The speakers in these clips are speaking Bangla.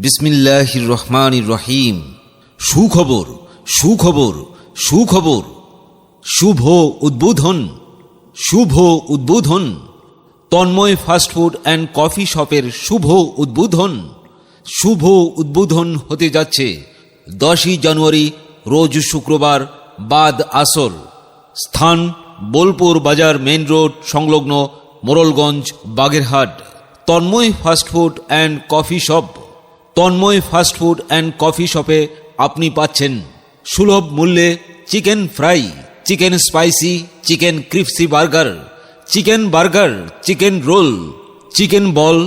বিসমিল্লাহির রহমান রহিম। সুখবর সুখবর সুখবর। শুভ উদ্বোধন শুভ উদ্বোধন। তন্ময় ফাস্টফুড অ্যান্ড কফি শপের শুভ উদ্বোধন। শুভ উদ্বোধন হতে যাচ্ছে দশই জানুয়ারি, রোজ শুক্রবার, বাদ আসর। স্থান, বোলপুর বাজার মেইন রোড, সংলগ্ন Morrelganj, Bagerhat. Tanmoy fast food and coffee shop. Tanmoy fast food and coffee শপে আপনি পাচ্ছেন সুলভ মূল্যে chicken fry, chicken spicy, chicken crispy burger, chicken burger, chicken roll, chicken ball,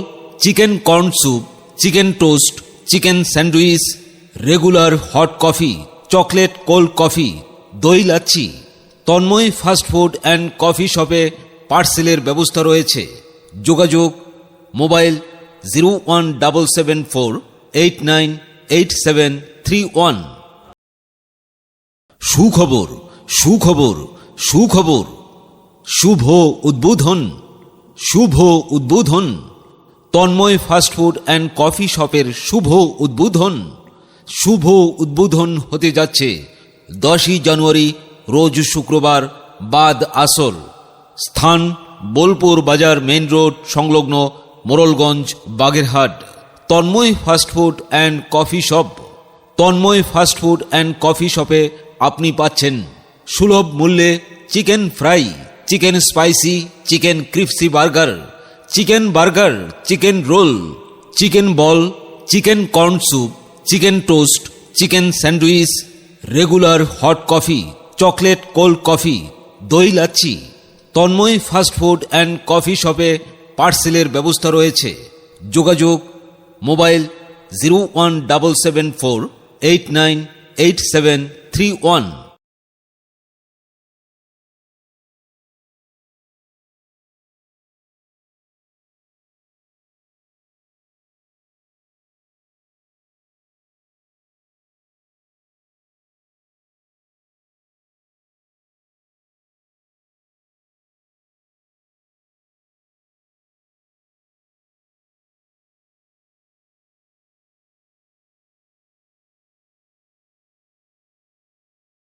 chicken corn soup, chicken toast, chicken sandwich, regular hot coffee, chocolate cold coffee, দই lassi. Tanmoy fast food and coffee শপে পার্সেলের ব্যবস্থা রয়েছে। যোগাযোগ mobile zero one double seven four eight nine eight seven three one সুখবর সুখবর সুখবর। শুভ উদ্বোধন শুভ উদ্বোধন। তন্ময় ফাস্টফুড অ্যান্ড কফি শপের শুভ উদ্বোধন। শুভ উদ্বোধন হতে যাচ্ছে দশই জানুয়ারি, রোজ শুক্রবার, বাদ আসর। স্থান বোলপুর বাজার মেইন রোড, সংলগ্ন Morrelganj, Bagerhat. Tanmoy fast food and coffee shop Tanmoy fast food and coffee শপে আপনি পাচ্ছেন সুলভ মূল্যে chicken fry, chicken spicy, chicken crispy burger, chicken burger, chicken roll, chicken ball, chicken corn soup, chicken toast, chicken sandwich, regular hot coffee, chocolate cold coffee, দই lassi. Tanmoy fast food and coffee শপে পার্সেলের ব্যবস্থা রয়েছে। যোগাযোগ mobile zero one double seven four eight nine eight seven three one.